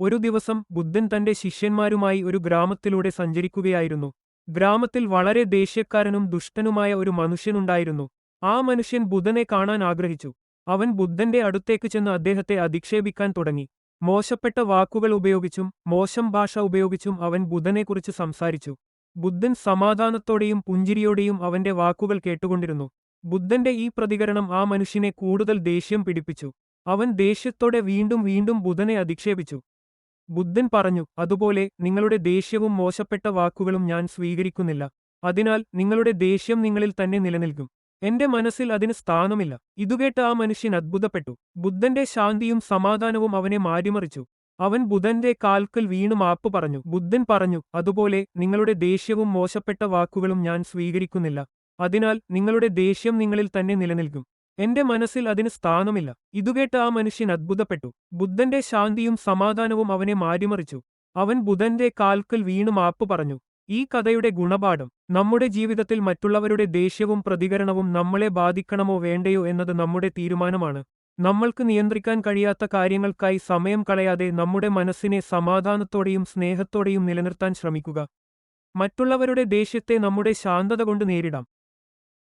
ഒരു ദിവസം ബുദ്ധൻ തന്റെ ശിഷ്യന്മാരുമായി ഒരു ഗ്രാമത്തിലൂടെ സഞ്ചരിക്കുകയായിരുന്നു. ഗ്രാമത്തിൽ വളരെ ദേഷ്യക്കാരനും ദുഷ്ടനുമായ ഒരു മനുഷ്യനുണ്ടായിരുന്നു. ആ മനുഷ്യൻ ബുധനെ കാണാൻ ആഗ്രഹിച്ചു. അവൻ ബുദ്ധന്റെ അടുത്തേക്ക് ചെന്ന് അദ്ദേഹത്തെ അധിക്ഷേപിക്കാൻ തുടങ്ങി. മോശപ്പെട്ട വാക്കുകൾ ഉപയോഗിച്ചും മോശം ഭാഷ ഉപയോഗിച്ചും അവൻ ബുധനെക്കുറിച്ച് സംസാരിച്ചു. ബുദ്ധൻ സമാധാനത്തോടെയും പുഞ്ചിരിയോടെയും അവന്റെ വാക്കുകൾ കേട്ടുകൊണ്ടിരുന്നു. ബുദ്ധന്റെ ഈ പ്രതികരണം ആ മനുഷ്യനെ കൂടുതൽ ദേഷ്യം പിടിപ്പിച്ചു. അവൻ ദേഷ്യത്തോടെ വീണ്ടും വീണ്ടും ബുധനെ അധിക്ഷേപിച്ചു. ബുദ്ധൻ പറഞ്ഞു അതുപോലെ നിങ്ങളുടെ ദേഷ്യവും മോശപ്പെട്ട വാക്കുകളും ഞാൻ സ്വീകരിക്കുന്നില്ല. അതിനാൽ നിങ്ങളുടെ ദേഷ്യം നിങ്ങളിൽ തന്നെ നിലനിൽക്കും. എന്റെ മനസ്സിൽ അതിന് സ്ഥാനമില്ല. ഇതുകേട്ട് ആ മനുഷ്യൻ അത്ഭുതപ്പെട്ടു. ബുദ്ധന്റെ ശാന്തിയും സമാധാനവും അവനെ മാറ്റിമറിച്ചു. അവൻ ബുധന്റെ കാൽക്കൽ വീണു മാപ്പ് പറഞ്ഞു. ബുദ്ധൻ പറഞ്ഞു അതുപോലെ നിങ്ങളുടെ ദേഷ്യവും മോശപ്പെട്ട വാക്കുകളും ഞാൻ സ്വീകരിക്കുന്നില്ല. അതിനാൽ നിങ്ങളുടെ ദേഷ്യം നിങ്ങളിൽ തന്നെ നിലനിൽക്കും. എന്റെ മനസ്സിൽ അതിന് സ്ഥാനമില്ല. ഇതുകേട്ട് ആ മനുഷ്യൻ അത്ഭുതപ്പെട്ടു. ബുദ്ധന്റെ ശാന്തിയും സമാധാനവും അവനെ മാറ്റിമറിച്ചു. അവൻ ബുധന്റെ കാൽക്കൽ വീണു മാപ്പ് പറഞ്ഞു ഈ കഥയുടെ ഗുണപാഠം നമ്മുടെ ജീവിതത്തിൽ മറ്റുള്ളവരുടെ ദേഷ്യവും പ്രതികരണവും നമ്മളെ ബാധിക്കണമോ വേണ്ടയോ എന്നത് നമ്മുടെ തീരുമാനമാണ്. നമ്മൾക്ക് നിയന്ത്രിക്കാൻ കഴിയാത്ത കാര്യങ്ങൾക്കായി സമയം കളയാതെ നമ്മുടെ മനസ്സിനെ സമാധാനത്തോടെയും സ്നേഹത്തോടെയും നിലനിർത്താൻ ശ്രമിക്കുക. മറ്റുള്ളവരുടെ ദേഷ്യത്തെ നമ്മുടെ ശാന്തത കൊണ്ട് നേരിടാം.